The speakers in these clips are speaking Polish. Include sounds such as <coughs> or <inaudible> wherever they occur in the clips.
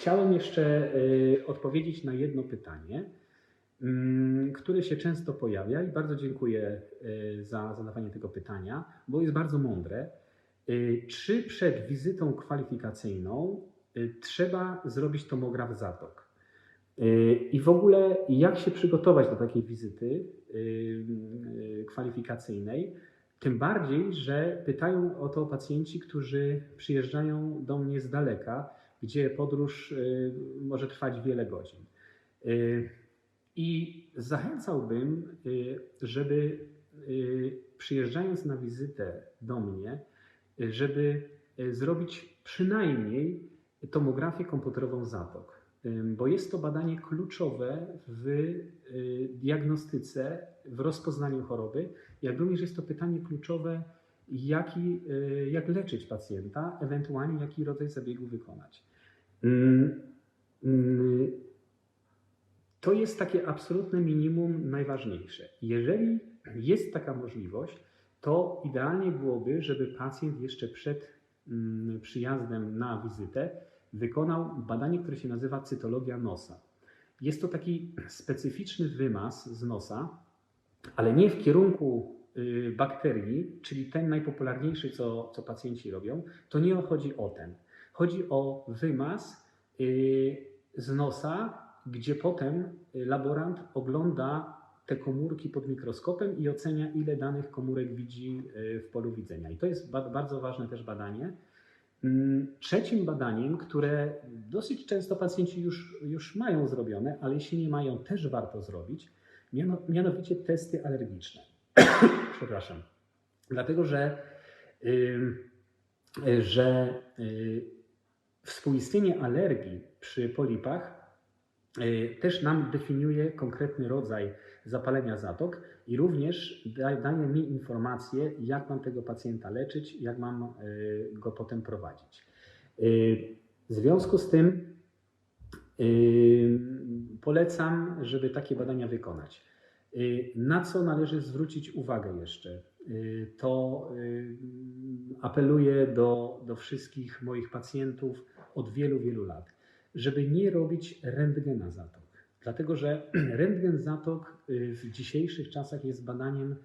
chciałem jeszcze y, odpowiedzieć na jedno pytanie, mm, które się często pojawia i bardzo dziękuję y, za zadawanie tego pytania, bo jest bardzo mądre. Y, Czy przed wizytą kwalifikacyjną trzeba zrobić tomograf zatok? I w ogóle jak się przygotować do takiej wizyty kwalifikacyjnej? Tym bardziej, że pytają o to pacjenci, którzy przyjeżdżają do mnie z daleka, gdzie podróż y, może trwać wiele godzin. Y, I zachęcałbym, y, żeby przyjeżdżając na wizytę do mnie, żeby zrobić przynajmniej tomografię komputerową zatok, bo jest to badanie kluczowe w diagnostyce, w rozpoznaniu choroby, jak również jest to pytanie kluczowe, jaki, y, jak leczyć pacjenta, ewentualnie jaki rodzaj zabiegu wykonać. Ym, ym, To jest takie absolutne minimum najważniejsze. Jeżeli jest taka możliwość, to idealnie byłoby, żeby pacjent jeszcze przed mm, przyjazdem na wizytę wykonał badanie, które się nazywa cytologia nosa. Jest to taki specyficzny wymaz z nosa, ale nie w kierunku bakterii, czyli ten najpopularniejszy, co, co pacjenci robią. To nie chodzi o ten. Chodzi o wymaz y, z nosa, gdzie potem y, laborant ogląda te komórki pod mikroskopem i ocenia, ile danych komórek widzi y, w polu widzenia. I to jest ba- bardzo ważne też badanie. Mm, Trzecim badaniem, które dosyć często pacjenci już, już mają zrobione, ale jeśli nie mają, też warto zrobić, miano, mianowicie testy alergiczne. <coughs> Przepraszam. Dlatego, że, ym, y, że y, współistnienie alergii przy polipach y, też nam definiuje konkretny rodzaj zapalenia zatok i również da, daje mi informację, jak mam tego pacjenta leczyć, jak mam y, go potem prowadzić. Y, W związku z tym y, polecam, żeby takie badania wykonać. Y, Na co należy zwrócić uwagę jeszcze? Y, To y, apeluję do, do wszystkich moich pacjentów od wielu, wielu lat, żeby nie robić rentgena zatok. Dlatego, że <clears throat> rentgen zatok w dzisiejszych czasach jest badaniem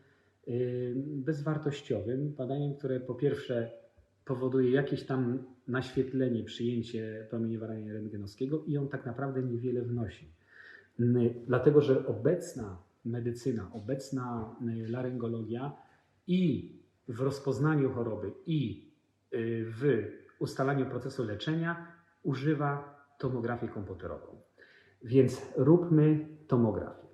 bezwartościowym, badaniem, które po pierwsze powoduje jakieś tam naświetlenie, przyjęcie promieniowania rentgenowskiego i on tak naprawdę niewiele wnosi. Dlatego, że obecna medycyna, obecna y, laryngologia i w rozpoznaniu choroby, i y, w ustalaniu procesu leczenia używa tomografię komputerową. Więc róbmy tomografię.